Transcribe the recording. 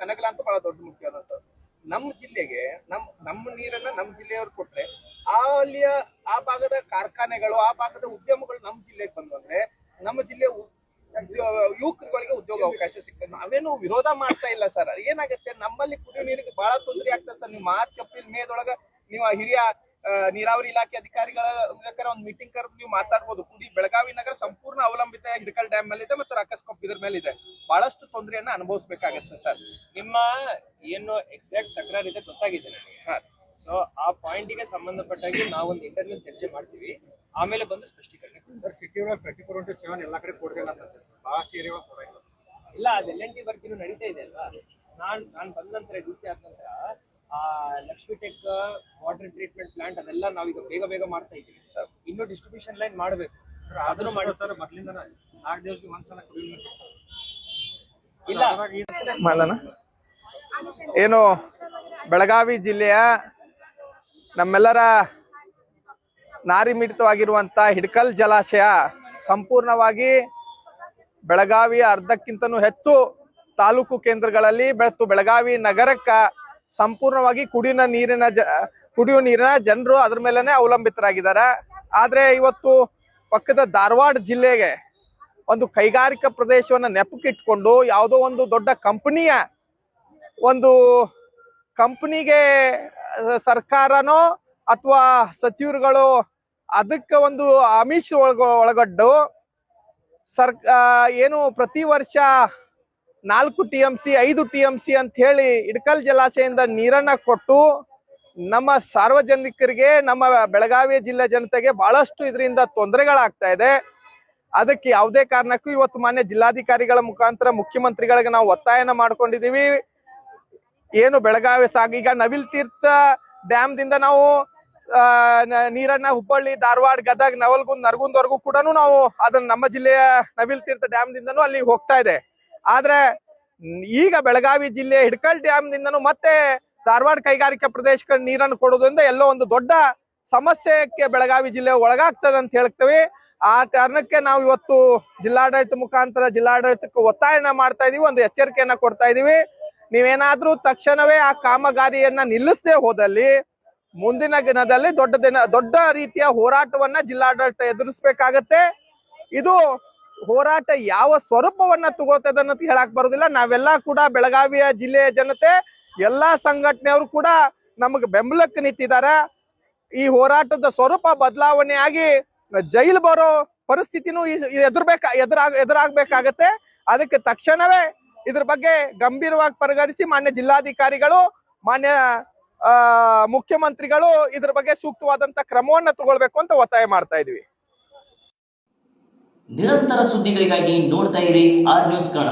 ಕನಕಲ ಅಂತ ಬಹಳ ದೊಡ್ಡ ಮುಖ್ಯವಾದಂತ ನಮ್ಮ ಜಿಲ್ಲೆಗೆ, ನಮ್ ನಮ್ಮ ನೀರನ್ನ ನಮ್ಮ ಜಿಲ್ಲೆಯವ್ರು ಕೊಟ್ರೆ ಆ ಅಲ್ಲಿಯ ಆ ಭಾಗದ ಕಾರ್ಖಾನೆಗಳು, ಆ ಭಾಗದ ಉದ್ಯಮಗಳು ನಮ್ಮ ಜಿಲ್ಲೆಗೆ ಬಂದು ಅಂದ್ರೆ ನಮ್ಮ ಜಿಲ್ಲೆ ಯುವಕರುಗಳಿಗೆ ಉದ್ಯೋಗ ಅವಕಾಶ ಸಿಗ್ತದೆ. ನಾವೇನು ವಿರೋಧ ಮಾಡ್ತಾ ಇಲ್ಲ ಸರ್. ಏನಾಗುತ್ತೆ? ನಮ್ಮಲ್ಲಿ ಕುಡಿಯೋ ನೀರಿಗೆ ಬಹಳ ತೊಂದರೆ ಆಗ್ತದೆ ಸರ್. ನೀವು ಮಾರ್ಚ್, ಏಪ್ರಿಲ್ ಮೇದೊಳಗ ನೀವು ಆ ಹಿರಿಯ ನೀರಾವರಿ ಇಲಾಖೆ ಅಧಿಕಾರಿಗಳ ಮೂಲಕ ಒಂದು ಮೀಟಿಂಗ್ ಕರೆದು ನೀವು ಮಾತಾಡ್ಬೋದು. ಕುಡಿ ಬೆಳಗಾವಿ ನಗರ ಸಂಪೂರ್ಣ ಅವಲಂಬಿತ ಹಿಡಕಲ್ ಡ್ಯಾಮ್ ಮೇಲೆ ಇದೆ ಮತ್ತು ರಾಕಸ್ಕೊಪ್ ಇದ್ರ ಮೇಲೆ ಇದೆ ಬಹಳಷ್ಟು ತೊಂದರೆಯನ್ನ ಅನುಭವಿಸಬೇಕಾಗತ್ತೆ ಸರ್. ನಿಮ್ಮ ಏನು ಎಕ್ಸಾಕ್ಟ್ ತಕರಾರು ಇದೆ ಗೊತ್ತಾಗಿದೆ ನನಗೆ. ಹಾ. ಸೊ ಆ ಪಾಯಿಂಟ್ಗೆ ಸಂಬಂಧಪಟ್ಟಾಗಿ ನಾವೊಂದು ಇಂಟರ್ವ್ಯೂ ಚರ್ಚೆ ಮಾಡ್ತೀವಿ. ಆಮೇಲೆ ಬಂದು ಸ್ಪಷ್ಟೀಕರಣ. ಸರ್ ಸಿಟಿ ಒಳಗೆ ಟ್ವೆಂಟಿ ಫೋರ್ ಇಂಟು ಸೆವೆನ್ ಎಲ್ಲ ಕಡೆ ಕೊಡ್ತಿಲ್ಲ ಲಾಸ್ಟ್ ಏರಿಯಾ ಒಳಗೆ ಇಲ್ಲ. ಅದು ಎಲ್ ಎನ್ ಟಿ ವರ್ಕ್ ಇನ್ನು ನಡೀತಾ ಇದೆ ಅಲ್ವಾ? ನಾನ್ ನಾನ್ ಬಂದ ನಂತರ ಡಿ ಸಿ ಆದ ನಂತರ ಆ Lakshmi tech water treatment plant ಅದೆಲ್ಲ ನಾವೀಗ ಬೇಗ ಬೇಗ ಮಾಡ್ತಾ ಇದ್ದೀವಿ. ಸರ್. ಇನ್ನು ಡಿಸ್ಟ್ರಿಬ್ಯೂಷನ್ ಲೈನ್ ಮಾಡಬೇಕು. ಅದನ್ನು ಮಾಡಿ. ಸರ್ ಮೊದಲಿಂದ ನಾಲ್ಕು ದಿವಸಕ್ಕೆ ಒಂದ್ಸಲ ಕುಡಿಯೋ ನೀರು ಇಲ್ಲ. ಅದ್ರಾಗ ಮಾಡೋಣ ಏನು ಬೆಳಗಾವಿ ಜಿಲ್ಲೆಯ ನಮ್ಮೆಲ್ಲರ ನಾರಿಮಿಡಿತವಾಗಿರುವಂತ ಹಿಡ್ಕಲ್ ಜಲಾಶಯ ಸಂಪೂರ್ಣವಾಗಿ ಬೆಳಗಾವಿಯ ಅರ್ಧಕ್ಕಿಂತನೂ ಹೆಚ್ಚು ತಾಲೂಕು ಕೇಂದ್ರಗಳಲ್ಲಿ ಬೆಳೆತು ಬೆಳಗಾವಿ ನಗರಕ್ಕ ಸಂಪೂರ್ಣವಾಗಿ ಕುಡಿಯುವ ನೀರಿನ ಜ ಕುಡಿಯುವ ನೀರಿನ ಜನರು ಅದ್ರ ಮೇಲೆನೆ ಅವಲಂಬಿತರಾಗಿದ್ದಾರೆ. ಆದ್ರೆ ಇವತ್ತು ಪಕ್ಕದ ಧಾರವಾಡ ಜಿಲ್ಲೆಗೆ ಒಂದು ಕೈಗಾರಿಕಾ ಪ್ರದೇಶವನ್ನು ನೆಪಕ್ಕಿಟ್ಕೊಂಡು ಯಾವುದೋ ಒಂದು ದೊಡ್ಡ ಕಂಪನಿಯ ಒಂದು ಕಂಪನಿಗೆ ಸರ್ಕಾರನೋ ಅಥವಾ ಸಚಿವರುಗಳು ಅದಕ್ಕೆ ಒಂದು ಆಮಿಷ ಒಳಗ ಒಳಗಡ್ಡು ಸರ್ ಏನು ಪ್ರತಿ ವರ್ಷ ನಾಲ್ಕು ಟಿ ಎಂ ಸಿ, ಐದು ಟಿ ಎಂ ಸಿ ಅಂತ ಹೇಳಿ ಇಡ್ಕಲ್ ಜಲಾಶಯದಿಂದ ನೀರನ್ನ ಕೊಟ್ಟು ನಮ್ಮ ಸಾರ್ವಜನಿಕರಿಗೆ, ನಮ್ಮ ಬೆಳಗಾವಿ ಜಿಲ್ಲೆ ಜನತೆಗೆ ಬಹಳಷ್ಟು ಇದರಿಂದ ತೊಂದರೆಗಳಾಗ್ತಾ ಇದೆ. ಅದಕ್ಕೆ ಯಾವುದೇ ಕಾರಣಕ್ಕೂ ಇವತ್ತು ಮಾನ್ಯ ಜಿಲ್ಲಾಧಿಕಾರಿಗಳ ಮುಖಾಂತರ ಮುಖ್ಯಮಂತ್ರಿಗಳಿಗೆ ನಾವು ಒತ್ತಾಯನ ಮಾಡ್ಕೊಂಡಿದೀವಿ ಏನು ಬೆಳಗಾವಿ ಸಾಗ, ಈಗ ನವಿಲ್ ತೀರ್ಥ ಡ್ಯಾಮ್ ದಿಂದ ನಾವು ನೀರನ್ನ ಹುಬ್ಬಳ್ಳಿ, ಧಾರವಾಡ, ಗದಗ್, ನವಲ್ಗುಂದ್, ನರಗುಂದ್ವರೆಗೂ ಕೂಡ ನಾವು ಅದನ್ನ ನಮ್ಮ ಜಿಲ್ಲೆಯ ನವಿಲ್ ತೀರ್ಥ ಡ್ಯಾಮ್ ದಿಂದನೂ ಅಲ್ಲಿ ಹೋಗ್ತಾ ಇದೆ. ಆದ್ರೆ, ಈಗ ಬೆಳಗಾವಿ ಜಿಲ್ಲೆಯ ಹಿಡ್ಕಲ್ ಡ್ಯಾಮ್ ದಿಂದನೂ ಮತ್ತೆ ಧಾರವಾಡ ಕೈಗಾರಿಕಾ ಪ್ರದೇಶಕ್ಕೆ ನೀರನ್ನು ಕೊಡೋದ್ರಿಂದ ಎಲ್ಲೋ ಒಂದು ದೊಡ್ಡ ಸಮಸ್ಯೆಗೆ ಬೆಳಗಾವಿ ಜಿಲ್ಲೆ ಒಳಗಾಗ್ತದೆ ಅಂತ ಹೇಳ್ತೇವೆ. ಆ ಕಾರಣಕ್ಕೆ ನಾವು ಇವತ್ತು ಜಿಲ್ಲಾಡಳಿತ ಮುಖಾಂತರ ಜಿಲ್ಲಾಡಳಿತಕ್ಕೆ ಒತ್ತಾಯನ ಮಾಡ್ತಾ ಇದೀವಿ, ಒಂದು ಎಚ್ಚರಿಕೆಯನ್ನ ಕೊಡ್ತಾ ಇದೀವಿ. ನೀವೇನಾದ್ರೂ ತಕ್ಷಣವೇ ಆ ಕಾಮಗಾರಿಯನ್ನ ನಿಲ್ಲಿಸದೆ ಹೋದಲ್ಲಿ ಮುಂದಿನ ದಿನದಲ್ಲಿ ದೊಡ್ಡ ದಿನ, ದೊಡ್ಡ ರೀತಿಯ ಹೋರಾಟವನ್ನ ಜಿಲ್ಲಾಡಳಿತ ಎದುರಿಸಬೇಕಾಗತ್ತೆ. ಇದು ಹೋರಾಟ ಯಾವ ಸ್ವರೂಪವನ್ನ ತಗೋತದೆ ಅನ್ನೋದು ಹೇಳಕ್ ಬರೋದಿಲ್ಲ. ನಾವೆಲ್ಲ ಕೂಡ ಬೆಳಗಾವಿಯ ಜಿಲ್ಲೆಯ ಜನತೆ ಎಲ್ಲಾ ಸಂಘಟನೆಯವರು ಕೂಡ ನಮಗೆ ಬೆಂಬಲಕ್ಕೆ ನಿಂತಿದ್ದಾರೆ. ಈ ಹೋರಾಟದ ಸ್ವರೂಪ ಬದಲಾವಣೆ ಆಗಿ ಜೈಲು ಬರೋ ಪರಿಸ್ಥಿತಿನೂ ಎದುರ್ಬೇಕ ಎದುರಾಗ ಎದುರಾಗಬೇಕಾಗತ್ತೆ. ಅದಕ್ಕೆ ತಕ್ಷಣವೇ ಇದ್ರ ಬಗ್ಗೆ ಗಂಭೀರವಾಗಿ ಪರಿಗಣಿಸಿ ಮಾನ್ಯ ಜಿಲ್ಲಾಧಿಕಾರಿಗಳು, ಮಾನ್ಯ ಮುಖ್ಯಮಂತ್ರಿಗಳು ಇದ್ರ ಬಗ್ಗೆ ಸೂಕ್ತವಾದಂತ ಕ್ರಮವನ್ನು ತಗೊಳ್ಬೇಕು ಅಂತ ಒತ್ತಾಯ ಮಾಡ್ತಾ ಇದೀವಿ ನಿರಂತರ ಸುದ್ದಿಗಳಿಗಾಗಿ ನೋಡ್ತಾ ಇರಿ ಆರ್ ನ್ಯೂಸ್ ಕನ್ನಡ.